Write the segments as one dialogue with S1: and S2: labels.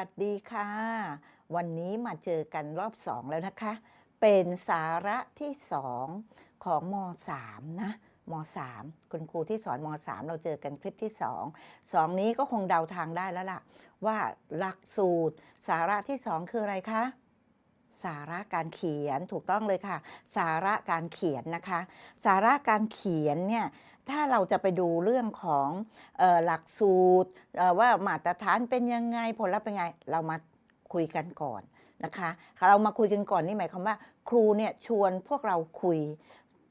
S1: สวัสดีค่ะ วันนี้มาเจอกันรอบสองแล้วนะคะ เป็นสาระที่สองของม .3 นะม .3 คุณครูที่สอนม .3 เราเจอกันคลิปที่สองสองนี้ก็คงเดาทางได้แล้วล่ะ ว่าหลักสูตร สาระที่สองคืออะไรคะสาระการเขียนถูกต้องเลยค่ะ สาระการเขียนนะคะ สาระการเขียนเนี่ย ถ้าเราจะไปดูเรื่องของออหลักสูตรว่ามาตรฐานเป็นยังไงผลลัพธ์เป็นไง เรามาคุยกันก่อนนะคะ เรามาคุยกันก่อนนี่หมายความว่า ครูเนี่ยชวนพวกเราคุย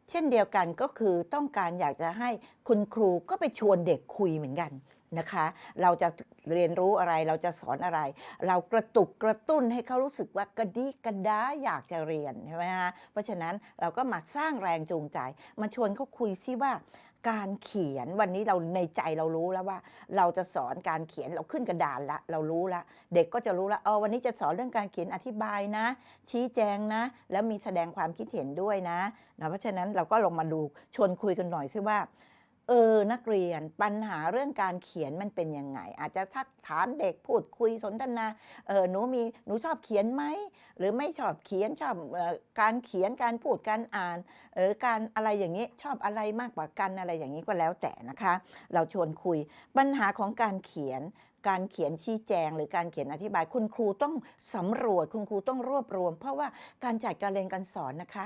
S1: เช่นเดียวกันก็คือต้องการอยากจะให้คุณครูก็ไปชวนเด็กคุยเหมือนกันนะคะ เราจะเรียนรู้อะไรเราจะสอนอะไร เรากระตุกกระตุ้นให้เขารู้สึกว่ากระดิกระดาอยากจะเรียนใช่ไหมฮะเพราะฉะนั้นเราก็มาสร้างแรงจูงใจ มาชวนเขาคุยซิว่า การเขียนวันนี้เราในใจเรารู้แล้วว่า เราจะสอนการเขียนเราขึ้นกระดานละเรารู้ละเด็กก็จะรู้ละเออวันนี้จะสอนเรื่องการเขียนอธิบายนะ ชี้แจงนะ แล้วมีแสดงความคิดเห็นด้วยนะนะเพราะฉะนั้นเราก็ลงมาดูชวนคุยกันหน่อยซิว่า เออนักเรียนปัญหาเรื่องการเขียนมันเป็นยังไง อาจจะทักถามเด็กพูดคุยสนทนาเออหนูมีหนูชอบเขียนไหมหรือไม่ชอบเขียนชอบออการเขียนการพูดการอ่านเออการอะไรอย่างนี้ชอบอะไรมากกว่ากันอะไรอย่างนี้ก็แล้วแต่นะคะ เราชวนคุยปัญหาของการเขียนการเขียนชี้แจงหรือการเขียนอธิบาย คุณครูต้องสำรวจคุณครูต้องรวบรวม เพราะว่าการจัดการเรียนการสอนนะคะ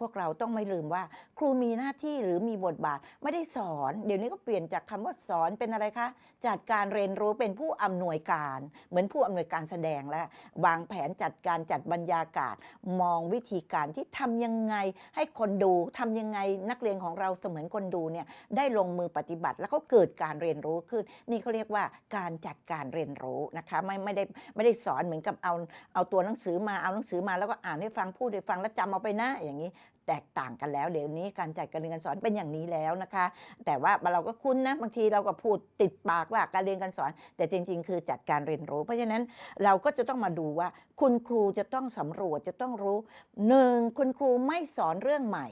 S1: พวกเราต้องไม่ลืมว่า ครูมีหน้าที่หรือมีบทบาทไม่ได้สอน เดี๋ยวนี้ก็เปลี่ยนจากคำว่าสอนเป็นอะไรคะจัดการเรียนรู้เป็นผู้อำนวยการ เหมือนผู้อำนวยการแสดงแล้ววางแผนจัดการจัดบรรยากาศ มองวิธีการที่ทำยังไงให้คนดูทำยังไงนักเรียนของเราเสมือนคนดูเนี่ยได้ลงมือปฏิบัติ แล้วเขาเกิดการเรียนรู้ขึ้น นี่เขาเรียกว่าการจัดการเรียนรู้นะคะไม่ไม่ได้ไม่ได้สอนเหมือนกับเอาเอาตัวหนังสือมาเอาหนังสือมาแล้วก็อ่านให้ฟังพูดให้ฟังแล้วจำเอาไปนะอย่างนี้แตกต่างกันแล้วเดี๋ยวนี้การจัดการเรียนการสอนเป็นอย่างนี้แล้วนะคะ แต่ว่าเราก็คุ้นนะบางทีเราก็พูดติดปากว่าการเรียนการสอน แต่จริง ๆ คือจัดการเรียนรู้ เพราะฉะนั้นเราก็จะต้องมาดูว่า คุณครูจะต้องสำรวจจะต้องรู้หนึ่งคุณครูไม่สอนเรื่องใหม่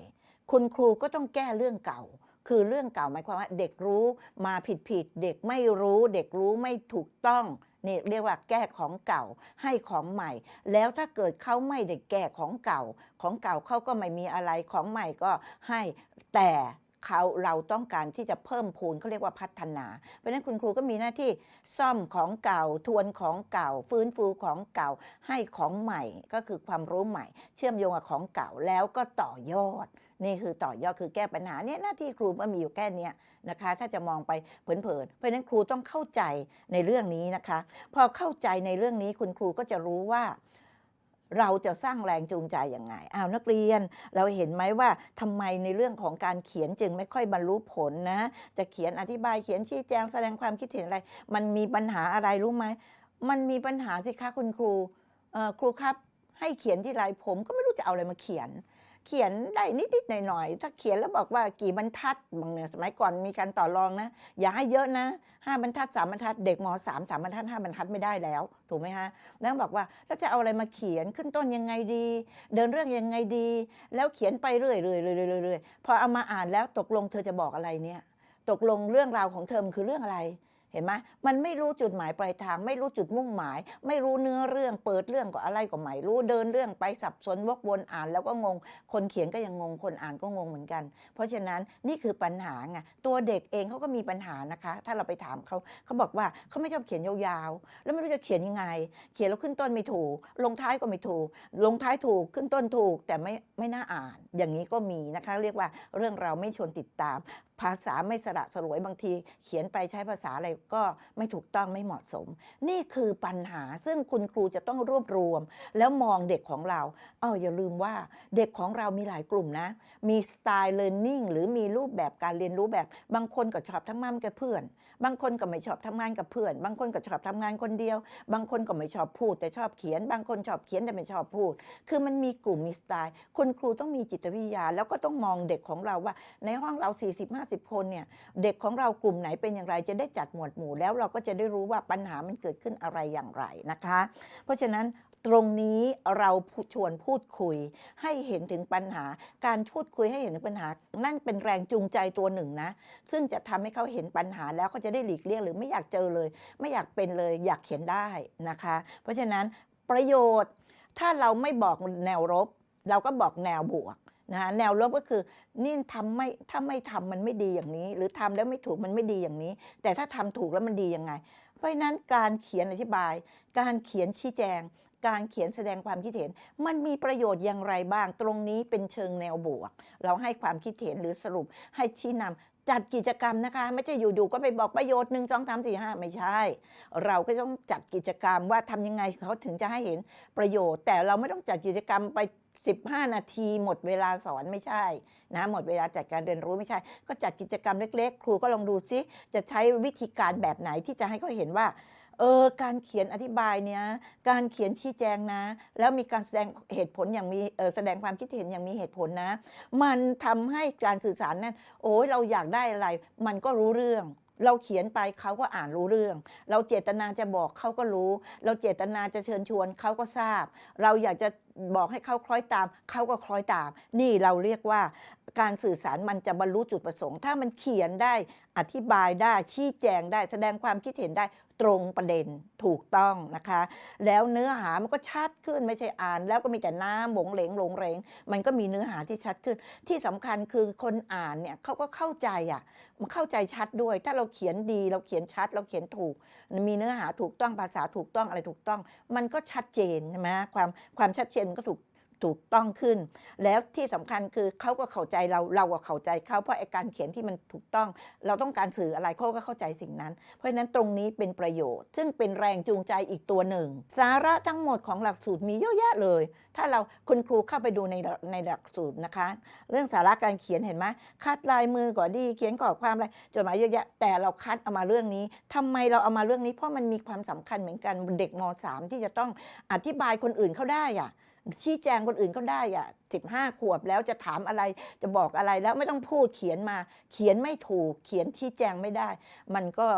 S1: คุณครูก็ต้องแก้เรื่องเก่าคือเรื่องเก่าหมายความว่าเด็กรู้มาผิดผิดเด็กไม่รู้ เด็กรู้ไม่ถูกต้อง นี่เรียกว่าแก้ของเก่าให้ของใหม่ แล้วถ้าเกิดเขาไม่ได้แก้ของเก่า ของเก่าเขาก็ไม่มีอะไรของใหม่ก็ให้แต่เขาเราต้องการที่จะเพิ่มพูนเขาเรียกว่าพัฒนา เพราะฉะนั้นคุณครูก็มีหน้าที่ซ่อมของเก่าทวนของเก่า ฟื้นฟูของเก่าให้ของใหม่ก็คือความรู้ใหม่ เชื่อมโยงกับของเก่าแล้วก็ต่อยอด นี่คือต่อยอดคือแก้ปัญหาเนี่ยหน้าที่ครูก็มีอยู่แค่เนี้ยนะคะ ถ้าจะมองไปเผินๆเพราะฉะนั้นครูต้องเข้าใจในเรื่องนี้นะคะ พอเข้าใจในเรื่องนี้คุณครูก็จะรู้ว่าเราจะสร้างแรงจูงใจยังไงอ้าวนักเรียน เราเห็นไหมว่าทำไมในเรื่องของการเขียนจึงไม่ค่อยบรรลุผลนะ จะเขียนอธิบายเขียนชี้แจงแสดงความคิดเห็นอะไร มันมีปัญหาอะไรรู้ไหม มันมีปัญหาสิคะคุณครูครูครับให้เขียนที่ไรผมก็ไม่รู้จะเอาอะไรมาเขียน เขียนได้นิดๆหน่อยๆถ้าเขียนแล้วบอกว่ากี่บรรทัดบางเนี่ยสมัยก่อนมีการต่อรองนะ อย่าให้เยอะนะห้าบรรทัดสามบรรทัดเด็กมสามสามบรรทัดห้าบรรทัดไม่ได้แล้ว ถูกไหมฮะแล้วบอกว่าแล้วจะเอาอะไรมาเขียนขึ้นต้นยังไงดี เดินเรื่องยังไงดี แล้วเขียนไปเรื่อยๆเรื่อยๆเรื่อยๆพอเอามาอ่านแล้วตกลงเธอจะบอกอะไรเนี่ย ตกลงเรื่องราวของเธอมันคือเรื่องอะไร เห็นไหมมันไม่รู้จุดหมายปลายทาง ไม่รู้จุดมุ่งหมาย ไม่รู้เนื้อเรื่องเปิดเรื่องก็อะไรก็ไม่รู้เดินเรื่องไปสับสนวกวนอ่าน แล้วก็งง คนเขียนก็ยังงงคนอ่านก็งงเหมือนกัน เพราะฉะนั้นนี่คือปัญหาไงตัวเด็กเองเขาก็มีปัญหานะคะ ถ้าเราไปถามเขาเขาบอกว่าเขาไม่ชอบเขียนยาวๆ แล้วไม่รู้จะเขียนยังไง เขียนแล้วขึ้นต้นไม่ถูก ลงท้ายก็ไม่ถูก ลงท้ายถูกขึ้นต้นถูกแต่ไม่ไม่น่าอ่าน อย่างนี้ก็มีนะคะ เรียกว่าเรื่องเราไม่ชวนติดตาม ภาษาไม่สระสลวยบางทีเขียนไปใช้ภาษาอะไรก็ไม่ถูกต้องไม่เหมาะสม นี่คือปัญหาซึ่งคุณครูจะต้องรวบรวม แล้วมองเด็กของเราเอออย่าลืมว่าเด็กของเรามีหลายกลุ่มนะ มีสไตล์เรียนรู้หรือมีรูปแบบการเรียนรู้แบบ บางคนก็ชอบทำงานกับเพื่อน บางคนก็ไม่ชอบทำงานกับเพื่อน บางคนก็ชอบทำงานคนเดียว บางคนก็ไม่ชอบพูด แต่ชอบเขียน บางคนชอบเขียนแต่ไม่ชอบพูด คือมันมีกลุ่มมีสไตล์ คุณครูต้องมีจิตวิทยา แล้วก็ต้องมองเด็กของเราว่า ในห้องเรา 40 50คนเนี่ยเด็กของเรากลุ่มไหนเป็นอย่างไรจะได้จัดหมวดหมู่ แล้วเราก็จะได้รู้ว่าปัญหามันเกิดขึ้นอะไรอย่างไรนะคะ เพราะฉะนั้นตรงนี้เราชวนพูดคุย ให้เห็นถึงปัญหา การพูดคุยให้เห็นถึงปัญหา นั่นเป็นแรงจูงใจตัวหนึ่งนะ ซึ่งจะทำให้เขาเห็นปัญหาแล้วเขาจะได้หลีกเลี่ยงหรือไม่อยากเจอเลย ไม่อยากเป็นเลยอยากเขียนได้นะคะ เพราะฉะนั้นประโยชน์ถ้าเราไม่บอกแนวรบ เราก็บอกแนวบวก นะคะแนวลบก็คือนี่ทำไม่ถ้าไม่ทำมันไม่ดีอย่างนี้ หรือทำแล้วไม่ถูกมันไม่ดีอย่างนี้ แต่ถ้าทำถูกแล้วมันดียังไง เพราะฉะนั้นการเขียนอธิบาย การเขียนชี้แจง การเขียนแสดงความคิดเห็น มันมีประโยชน์อย่างไรบ้าง ตรงนี้เป็นเชิงแนวบวก เราให้ความคิดเห็นหรือสรุปให้ชี้นำ จัดกิจกรรมนะคะ ไม่ใช่อยู่ๆก็ไปบอกประโยชน์หนึ่งสองสามสี่ห้าไม่ใช่ เราก็ต้องจัดกิจกรรมว่าทำยังไงเขาถึงจะให้เห็นประโยชน์ แต่เราไม่ต้องจัดกิจกรรมไป 15 นาทีหมดเวลาสอนไม่ใช่นะหมดเวลาจัดการเรียนรู้ไม่ใช่ ก็จัดกิจกรรมเล็ก ๆ ครูก็ลองดูซิจะใช้วิธีการแบบไหนที่จะให้เขาเห็นว่า เออการเขียนอธิบายเนี้ยการเขียนชี้แจงนะ แล้วมีการแสดงเหตุผลอย่างมีแสดงความคิดเห็นอย่างมีเหตุผลนะ มันทำให้การสื่อสารนั้นโอ้ยเราอยากได้อะไร มันก็รู้เรื่องเราเขียนไปเขาก็อ่านรู้เรื่อง เราเจตนาจะบอกเขาก็รู้ เราเจตนาจะเชิญชวนเขาก็ทราบ เราอยากจะบอกให้เขาคล้อยตาม เขาก็คล้อยตาม นี่เราเรียกว่าการสื่อสารมันจะบรรลุจุดประสงค์ ถ้ามันเขียนได้อธิบายได้ชี้แจงได้แสดงความคิดเห็นได้ตรงประเด็นถูกต้องนะคะ แล้วเนื้อหามันก็ชัดขึ้นไม่ใช่อ่าน แล้วก็มีแต่น้ำหลงเหลงหลงเหลงมันก็มีเนื้อหาที่ชัดขึ้น ที่สำคัญคือคนอ่านเนี่ยเขาก็เข้าใจอะมันเข้าใจชัดด้วย ถ้าเราเขียนดีเราเขียนชัด เราเขียนถูก มีเนื้อหาถูกต้องภาษาถูกต้องอะไรถูกต้อง มันก็ชัดเจนใช่ไหมความความชัดเจนมันก็ถูกถูกต้องขึ้น แล้วที่สำคัญคือเขาก็เข้าใจเราเราก็เข้าใจเขาเพราะไอการเขียนที่มันถูกต้อง เราต้องการสื่ออะไรเขาก็เข้าใจสิ่งนั้น เพราะฉะนั้นตรงนี้เป็นประโยชน์ ซึ่งเป็นแรงจูงใจอีกตัวหนึ่ง สาระทั้งหมดของหลักสูตรมีเยอะแยะเลย ถ้าเราคุณครูเข้าไปดูในในหลักสูตรนะคะ เรื่องสาระการเขียนเห็นไหมคัดลายมือก่อนดีเขียนข้อความอะไรจดหมายเยอะแยะแต่เราคัดเอามาเรื่องนี้ทำไมเราเอามาเรื่องนี้เพราะมันมีความสำคัญเหมือนกันเด็กม .3 ที่จะต้องอธิบายคนอื่นเขาได้อะ ชี้แจงคนอื่นเขาได้อะสิบห้าขวบแล้วจะถามอะไรจะบอกอะไรแล้วไม่ต้องพูดเขียนมา เขียนไม่ถูก เขียนชี้แจงไม่ได้ มันก็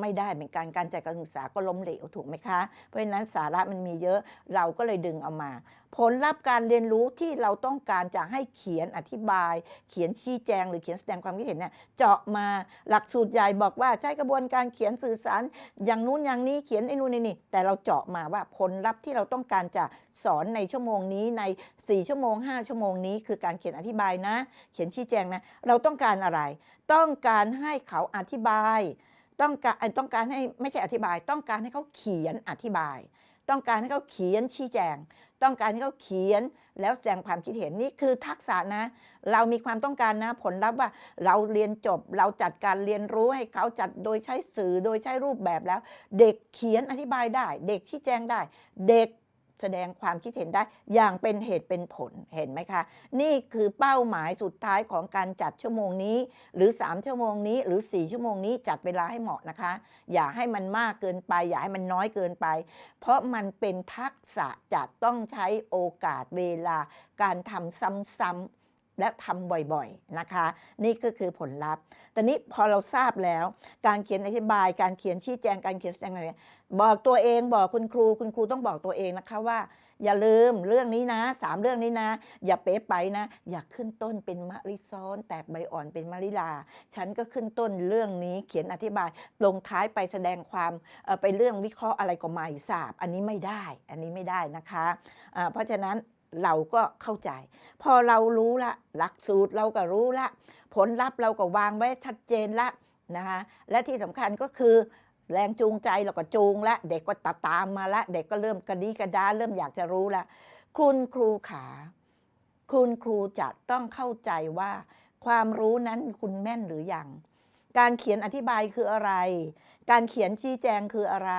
S1: ไม่ได้เหมือนกันการจัดการศึกษาก็ล้มเหลวถูกไหมคะ เพราะฉะนั้นสาระมันมีเยอะเราก็เลยดึงเอามา ผลลัพธ์การเรียนรู้ที่เราต้องการจะให้เขียนอธิบาย เขียนชี้แจง หรือเขียนแสดงความคิดเห็นเนี่ยเจาะมาหลักสูตรใหญ่บอกว่าใช้กระบวนการเขียนสื่อสาร อย่างนู้นอย่างนี้เขียนไอ้นู่นนี่นี่ แต่เราเจาะมาว่าผลลัพธ์ที่เราต้องการจะสอนในชั่วโมงนี้ใน 4 ชั่วโมง 5 ชั่วโมงนี้คือการเขียนอธิบายนะ เขียนชี้แจงนะ เราต้องการอะไร ต้องการให้เขาอธิบาย ต้องการต้องการให้ไม่ใช่อธิบาย ต้องการให้เขาเขียนอธิบาย ต้องการให้เขาเขียนชี้แจง ต้องการให้เขาเขียนแล้วแสดงความคิดเห็นนี่คือทักษะนะ เรามีความต้องการนะผลลัพธ์ว่าเราเรียนจบเราจัดการเรียนรู้ให้เขาจัดโดยใช้สื่อโดยใช้รูปแบบแล้ว เด็กเขียนอธิบายได้ เด็กชี้แจงได้ เด็ก แสดงความคิดเห็นได้อย่างเป็นเหตุเป็นผลเห็นไหมคะ นี่คือเป้าหมายสุดท้ายของการจัดชั่วโมงนี้ หรือ 3 ชั่วโมงนี้ หรือ 4 ชั่วโมงนี้จัดเวลาให้เหมาะนะคะ อย่าให้มันมากเกินไป อย่าให้มันน้อยเกินไป เพราะมันเป็นทักษะจะต้องใช้โอกาสเวลาการทำซ้ำๆ และทำบ่อยๆนะคะ นี่ก็คือผลลัพธ์แต่นี้พอเราทราบแล้ว การเขียนอธิบาย การเขียนชี้แจงการเขียนแสดงอะไรบอกตัวเองบอกคุณครู คุณครูต้องบอกตัวเองนะคะว่า อย่าลืมเรื่องนี้นะสามเรื่องนี้นะ อย่าเป๊ะไปนะ อย่าขึ้นต้นเป็นมะลิซ้อน แตกใบอ่อนเป็นมะลิลา ฉันก็ขึ้นต้นเรื่องนี้เขียนอธิบายลงท้ายไปแสดงความไปเรื่องวิเคราะห์อะไรก็ไม่ทราบ อันนี้ไม่ได้ อันนี้ไม่ได้นะคะอ่าเพราะฉะนั้น เราก็เข้าใจ พอเรารู้ละหลักสูตรเราก็รู้ละ ผลลัพธ์เราก็วางไว้ชัดเจนละนะคะและที่สำคัญก็คือแรงจูงใจเราก็จูงละ เด็กก็ตาตามมาละ เด็กก็เริ่มกระดีกระดาเริ่มอยากจะรู้ละคุณครูขา คุณครูจะต้องเข้าใจว่า ความรู้นั้นคุณแม่นหรือยัง การเขียนอธิบายคืออะไร การเขียนชี้แจงคืออะไร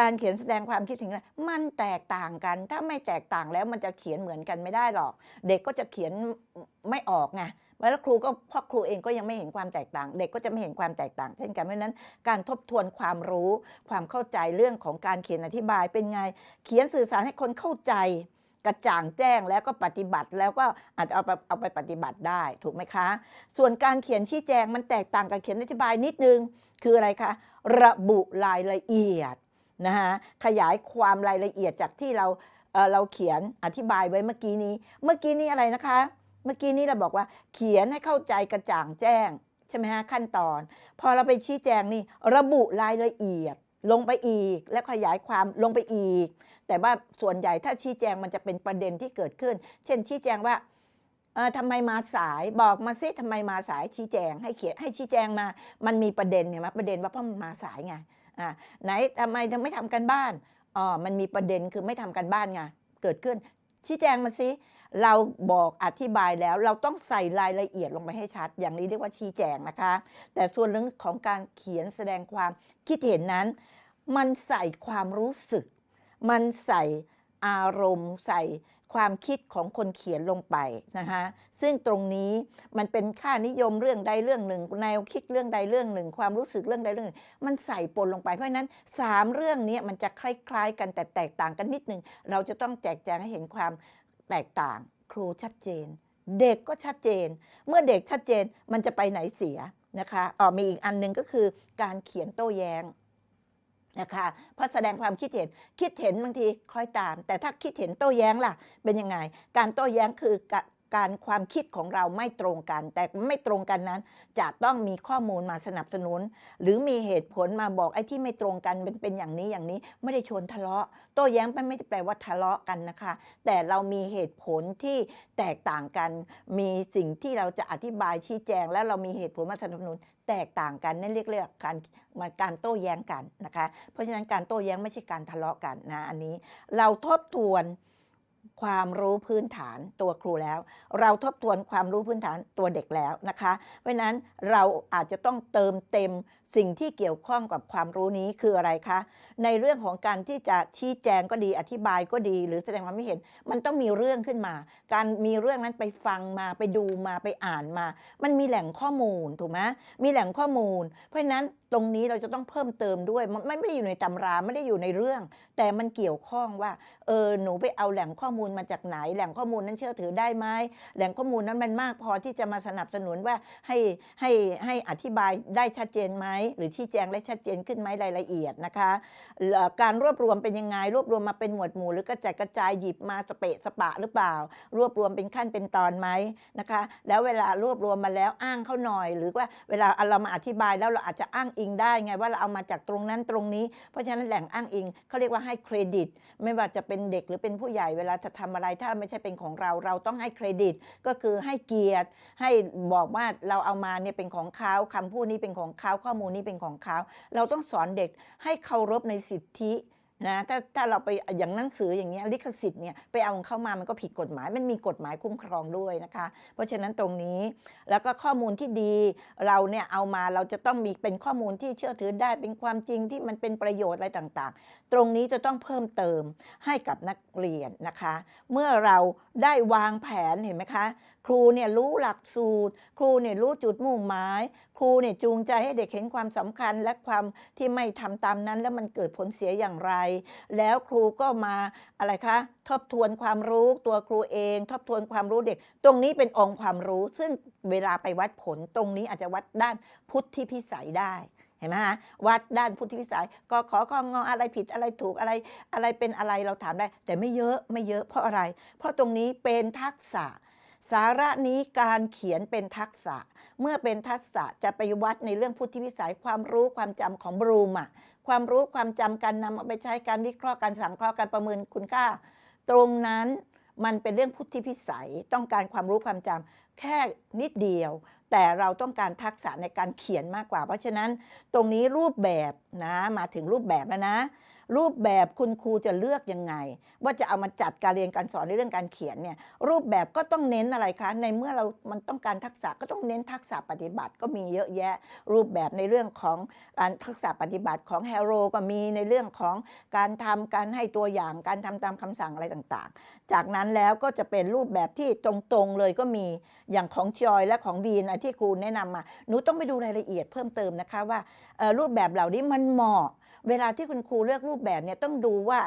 S1: การเขียนแสดงความคิดถึงอะไรมันแตกต่างกัน ถ้าไม่แตกต่างแล้วมันจะเขียนเหมือนกันไม่ได้หรอก เด็กก็จะเขียนไม่ออกไงแล้วครูก็พ่อครูเองก็ยังไม่เห็นความแตกต่าง เด็กก็จะไม่เห็นความแตกต่าง เช่นกันเพราะฉะนั้นการทบทวนความรู้ ความเข้าใจเรื่องของการเขียนอธิบายเป็นไง เขียนสื่อสารให้คนเข้าใจ กระจ่างแจ้งแล้วก็ปฏิบัติแล้วก็อาจจะเอาไปเอาไปปฏิบัติได้ถูกไหมคะ ส่วนการเขียนชี้แจงมันแตกต่างกับเขียนอธิบายนิดนึง คืออะไรคะ ระบุรายละเอียดนะคะขยายความรายละเอียดจากที่เราเอ่อเราเขียนอธิบายไว้เมื่อกี้นี้ เมื่อกี้นี้อะไรนะคะ เมื่อกี้นี้เราบอกว่าเขียนให้เข้าใจกระจ่างแจ้งใช่ไหมฮะขั้นตอน พอเราไปชี้แจงนี่ระบุรายละเอียดลงไปอีก และขยายความลงไปอีก แต่ว่าส่วนใหญ่ถ้าชี้แจงมันจะเป็นประเด็นที่เกิดขึ้น เช่นชี้แจงว่าเออทำไมมาสายบอกมาซิทำไมมาสายชี้แจง ให้เขียนให้ชี้แจงมา มันมีประเด็นเนี่ยไหมประเด็นว่าเพราะมันมาสายไงอ่าไหนทำไมถึงไม่ทำกันบ้านอ๋อมันมีประเด็นคือไม่ทำกันบ้านไงเกิดขึ้น ชี้แจงมาซิเราบอกอธิบายแล้วเราต้องใส่รายละเอียดลงไปให้ชัด อย่างนี้เรียกว่าชี้แจงนะคะ แต่ส่วนเรื่องของการเขียนแสดงความคิดเห็นนั้น มันใส่ความรู้สึก มันใส่อารมณ์ใส่ความคิดของคนเขียนลงไปนะคะซึ่งตรงนี้มันเป็นค่านิยมเรื่องใดเรื่องหนึ่งแนวคิดเรื่องใดเรื่องหนึ่ง ความรู้สึกเรื่องใดเรื่องหนึ่งมันใส่ปนลงไปเพราะฉะนั้นสามเรื่องนี้มันจะคล้ายๆ กันแต่แตกต่างกันนิดหนึ่งเราจะต้องแจกแจงให้เห็นความแตกต่าง ครูชัดเจน เด็กก็ชัดเจน เมื่อเด็กชัดเจนมันจะไปไหนเสียนะคะอ๋อมีอีกอันหนึ่งก็คือการเขียนโต้แย้ง นะคะเพราะแสดงความคิดเห็นคิดเห็นบางทีคอยตาม แต่ถ้าคิดเห็นโต้แย้งล่ะเป็นยังไง การโต้แย้งคือ การความคิดของเราไม่ตรงกัน แต่ไม่ตรงกันนั้น จะต้องมีข้อมูลมาสนับสนุน หรือมีเหตุผลมาบอกไอ้ที่ไม่ตรงกันเป็นเป็นอย่างนี้อย่างนี้ไม่ได้ชวนทะเลาะ โต้แย้งไม่ได้แปลว่าทะเลาะกันนะคะ แต่เรามีเหตุผลที่แตกต่างกัน มีสิ่งที่เราจะอธิบายชี้แจง แล้วเรามีเหตุผลมาสนับสนุน แตกต่างกันนั่นเรียกเรียกการมันการโต้แย้งกันนะคะ เพราะฉะนั้นการโต้แย้งไม่ใช่การทะเลาะกันนะอันนี้ เราทบทวน ความรู้พื้นฐานตัวครูแล้ว เราทบทวนความรู้พื้นฐานตัวเด็กแล้วนะคะ เพราะฉะนั้นเราอาจจะต้องเติมเต็มสิ่งที่เกี่ยวข้องกับความรู้นี้คืออะไรคะ ในเรื่องของการที่จะชี้แจงก็ดีอธิบายก็ดี หรือแสดงความคิดเห็น มันต้องมีเรื่องขึ้นมา การมีเรื่องนั้นไปฟังมาไปดูมาไปอ่านมา มันมีแหล่งข้อมูลถูกไหมมีแหล่งข้อมูล เพราะฉะนั้นตรงนี้เราจะต้องเพิ่มเติมด้วย มันไม่ได้อยู่ในตำราไม่ได้อยู่ในเรื่อง แต่มันเกี่ยวข้องว่าเออหนูไปเอาแหล่งข้อมูลมาจากไหน แหล่งข้อมูลนั้นเชื่อถือได้ไหมแหล่งข้อมูลนั้นมันมากพอที่จะมาสนับสนุนว่าให้ให้ให้อธิบายได้ชัดเจนไหมหรือชี้แจงได้ชัดเจนขึ้นไหมรายละเอียดนะคะการรวบรวมเป็นยังไง รวบรวมมาเป็นหมวดหมู่ หรือกระจายกระจายหยิบมาสเปะสปะหรือเปล่า รวบรวมเป็นขั้นเป็นตอนไหมนะคะ แล้วเวลารวบรวมมาแล้วอ้างเขาหน่อย หรือว่าเวลาเรามาอธิบายแล้วเราอาจจะอ้างอิงได้ไงว่าเราเอามาจากตรงนั้นตรงนี้ เพราะฉะนั้นแหล่งอ้างอิงเขาเรียกว่าให้เครดิต ไม่ว่าจะเป็นเด็กหรือเป็นผู้ใหญ่เวลาจะทำอะไรถ้าไม่ใช่เป็นของเราเราต้องให้เครดิต ก็คือให้เกียรติ ให้บอกว่าเราเอามาเนี่ยเป็นของเขาคำพูดนี้เป็นของเขาข้อมูลนี้เป็นของเขาเราต้องสอนเด็กให้เคารพในสิทธิ นะถ้าถ้าเราไปอย่างหนังสืออย่างเงี้ยลิขสิทธิ์เนี่ยไปเอาเข้ามามันก็ผิดกฎหมาย มันมีกฎหมายคุ้มครองด้วยนะคะ เพราะฉะนั้นตรงนี้แล้วก็ข้อมูลที่ดีเราเนี่ยเอามาเราจะต้องมีเป็นข้อมูลที่เชื่อถือได้เป็นความจริงที่มันเป็นประโยชน์อะไรต่างๆ ตรงนี้จะต้องเพิ่มเติมให้กับนักเรียนนะคะ เมื่อเราได้วางแผนเห็นไหมคะ ครูเนี่ยรู้หลักสูตร ครูเนี่ยรู้จุดมุ่งหมาย ครูเนี่ยจูงใจให้เด็กเห็นความสำคัญและความที่ไม่ทำตามนั้นแล้วมันเกิดผลเสียอย่างไร แล้วครูก็มาอะไรคะทบทวนความรู้ตัวครูเอง ทบทวนความรู้เด็ก ตรงนี้เป็นองค์ความรู้ ซึ่งเวลาไปวัดผลตรงนี้อาจจะวัดด้านพุทธิพิสัยได้เห็นไหมฮะวัดด้านพุทธิพิสัยก็ขอข้องออะไรผิดอะไรถูกอะไรอะไรเป็นอะไรเราถามได้ แต่ไม่เยอะไม่เยอะเพราะอะไร เพราะตรงนี้เป็นทักษะ สาระนี้การเขียนเป็นทักษะ เมื่อเป็นทักษะจะไปวัดในเรื่องพุทธิวิสัยความรู้ความจำของบรูมอะความรู้ความจำการนำเอาไปใช้การวิเคราะห์การสังเคราะห์การประเมินคุณค่า ตรงนั้นมันเป็นเรื่องพุทธิพิสัยต้องการความรู้ความจำแค่นิดเดียว แต่เราต้องการทักษะในการเขียนมากกว่า เพราะฉะนั้นตรงนี้รูปแบบนะมาถึงรูปแบบแล้วนะ รูปแบบคุณครูจะเลือกยังไง ว่าจะเอามาจัดการเรียนการสอนในเรื่องการเขียนเนี่ยรูปแบบก็ต้องเน้นอะไรคะ ในเมื่อเรามันต้องการทักษะก็ต้องเน้นทักษะปฏิบัติก็มีเยอะแยะ รูปแบบในเรื่องของการทักษะปฏิบัติของ h e r o ก็มีในเรื่องของการทำการให้ตัวอย่างการทำตามคำสั่งอะไรต่างๆ จากนั้นแล้วก็จะเป็นรูปแบบที่ตรงๆเลยก็มีอย่างของจอยและของวีนที่ครูแนะนำมาหนูต้องไปดูรายละเอียดเพิ่มเติมนะคะว่ารูปแบบเหล่านี้มันเหมาะ เวลาที่คุณครูเลือกรูปแบบเนี่ยต้องดูว่า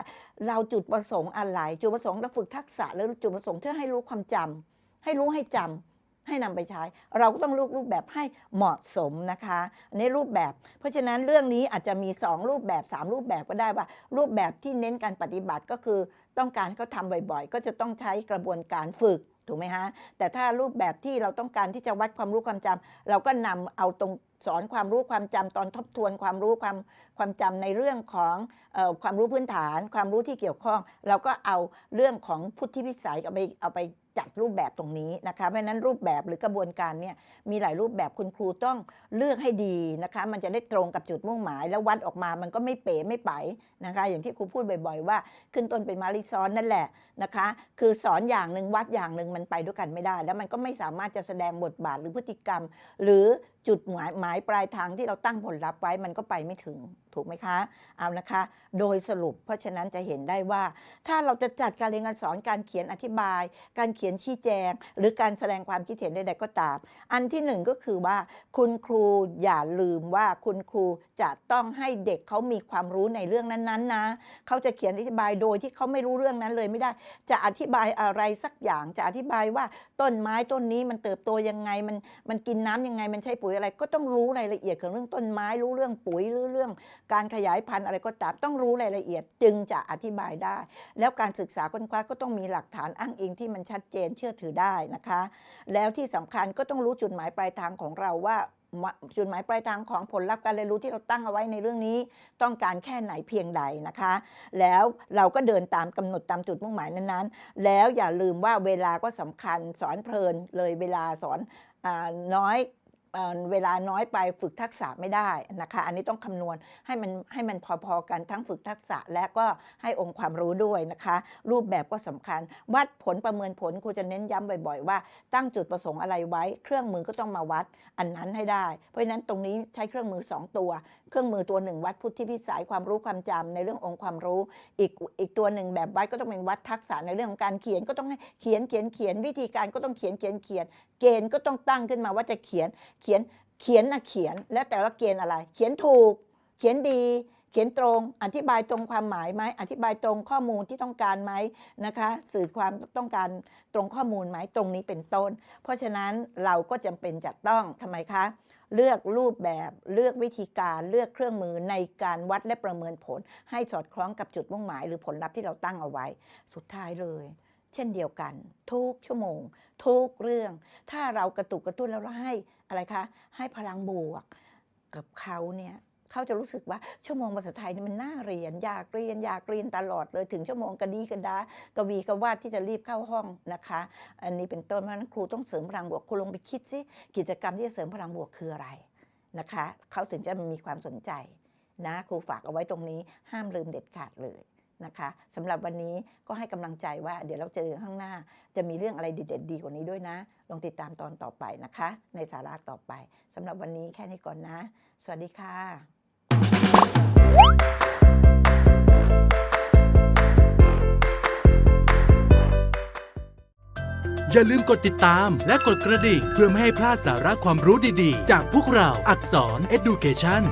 S1: เราจุดประสงค์อะไร จุดประสงค์เราฝึกทักษะหรือจุดประสงค์เพื่อให้รู้ความจำให้รู้ให้จำให้นำไปใช้ เราก็ต้องเลือกรูปแบบให้เหมาะสมนะคะอันนี้รูปแบบ เพราะฉะนั้นเรื่องนี้อาจจะมี 2 รูปแบบ 3 รูปแบบก็ได้ว่า รูปแบบที่เน้นการปฏิบัติก็คือ ต้องการเขาทำบ่อยๆ ก็จะต้องใช้กระบวนการฝึกถูกไหมฮะแต่ถ้ารูปแบบที่เราต้องการที่จะวัดความรู้ความจำเราก็นำเอาตรง สอนความรู้ความจำตอนทบทวนความรู้ความความจำในเรื่องของอความรู้พื้นฐาน ความรู้ที่เกี่ยวข้อง เราก็เอาเรื่องของพุทธิวิสัยเอาไปเอาไปจัดรูปแบบตรงนี้นะคะเพราะนั้นรูปแบบหรือกระบวนการเนี่ยมีหลายรูปแบบคุณครูต้องเลือกให้ดีนะคะ มันจะได้ตรงกับจุดมุ่งหมาย แล้ววัดออกมามันก็ไม่เป๋ไม่ไปนะคะ อย่างที่ครูพูดบ่อย ๆ ว่า ขึ้นต้นเป็นมาริซอนนั่นแหละนะคะ คือสอนอย่างหนึ่งวัดอย่างหนึ่งมันไปด้วยกันไม่ได้ แล้วมันก็ไม่สามารถจะแสดงบทบาทหรือพฤติกรรม หรือ จุดหมายหมายปลายทางที่เราตั้งผลลัพธ์ไว้มันก็ไปไม่ถึงถูกไหมคะเอานะคะ โดยสรุป เพราะฉะนั้นจะเห็นได้ว่า ถ้าเราจะจัดการเรียนการสอนการเขียนอธิบาย การเขียนชี้แจง หรือการแสดงความคิดเห็นใดๆก็ตาม อันที่หนึ่งก็คือว่า คุณครูอย่าลืมว่าคุณครูจะต้องให้เด็กเขามีความรู้ในเรื่องนั้นๆนะเขาจะเขียนอธิบายโดยที่เขาไม่รู้เรื่องนั้นเลยไม่ได้ จะอธิบายอะไรสักอย่างจะอธิบายว่าต้นไม้ต้นนี้มันเติบโตยังไงมันมันกินน้ำยังไงมันใช้ปุ๋ยอะไรก็ต้องรู้รายละเอียดของเรื่องต้นไม้รู้เรื่องปุ๋ยรู้เรื่อง การขยายพันธุ์อะไรก็ตามต้องรู้รายละเอียดจึงจะอธิบายได้ แล้วการศึกษาค้นคว้าก็ต้องมีหลักฐานอ้างอิงที่มันชัดเจนเชื่อถือได้นะคะ แล้วที่สำคัญก็ต้องรู้จุดหมายปลายทางของเราว่าจุดหมายปลายทางของผลลัพธ์การเรียนรู้ที่เราตั้งเอาไว้ในเรื่องนี้ ต้องการแค่ไหนเพียงใดนะคะ แล้วเราก็เดินตามกำหนดตามจุดมุ่งหมายนั้นๆ แล้วอย่าลืมว่าเวลาก็สำคัญสอนเพลินเลยเวลาสอนอน้อย เวลาน้อยไปฝึกทักษะไม่ได้นะคะ อันนี้ต้องคำนวณให้มันให้มันพอๆกันทั้งฝึกทักษะและก็ให้องค์ความรู้ด้วยนะคะ รูปแบบก็สำคัญ วัดผลประเมินผลครูจะเน้นย้ำบ่อยๆ ว่าตั้งจุดประสงค์อะไรไว้ เครื่องมือก็ต้องมาวัดอันนั้นให้ได้ เพราะฉะนั้นตรงนี้ใช้เครื่องมือ 2 ตัว เครื่องมือตัวหนึ่งวัดพุทธิพิสัยความรู้ความจำในเรื่ององค์ความรู้ อีกอีกตัวหนึ่งแบบวัดก็ต้องเป็นวัดทักษะในเรื่องของการเขียนก็ต้องให้เขียนเขียนเขียนวิธีการก็ต้องเขียนเขียนเขียนเกณฑ์ก็ต้องตั้งขึ้นมาว่าจะเขียนเขียนเขียนนะเขียน แล้วแต่ว่าเกณฑ์อะไร เขียนถูก เขียนดี เขียนตรง อธิบายตรงความหมายไหมอธิบายตรงข้อมูลที่ต้องการไหมนะคะ สื่อความต้องการตรงข้อมูลไหมตรงนี้เป็นต้น เพราะฉะนั้นเราก็จำเป็นจะต้องทำไมคะ เลือกรูปแบบเลือกวิธีการเลือกเครื่องมือในการวัดและประเมินผล ให้สอดคล้องกับจุดมุ่งหมาย หรือผลลัพธ์ที่เราตั้งเอาไว้ สุดท้ายเลยเช่นเดียวกัน ทุกชั่วโมง ทุกเรื่อง ถ้าเรากระตุกกระตุ้นแล้วเราให้ อะไรคะ ให้พลังบวกกับเขาเนี่ยเขาจะรู้สึกว่าชั่วโมงภาษาไทยนี่มันน่าเรียน อยากเรียนอยากเรียนตลอดเลยถึงชั่วโมงกระดีกระดากวีกระวาดที่จะรีบเข้าห้องนะคะ อันนี้เป็นต้นเพราะฉะนั้นครูต้องเสริมพลังบวกครูลงไปคิดสิกิจกรรมที่จะเสริมพลังบวกคืออะไรนะคะเขาถึงจะมีความสนใจนะครูฝากเอาไว้ตรงนี้ห้ามลืมเด็ดขาดเลย นะคะสำหรับวันนี้ก็ให้กำลังใจว่าเดี๋ยวเราเจอข้างหน้า จะมีเรื่องอะไรเด็ดๆดีกว่านี้ด้วยนะ ลองติดตามตอนต่อไปนะคะ ในสาระต่อไปสำหรับวันนี้แค่นี้ก่อนนะ สวัสดีค่ะ
S2: อย่าลืมกดติดตามและกดกระดิ่งเพื่อไม่ให้พลาดสาระความรู้ดีๆ จากพวกเราอักษร Education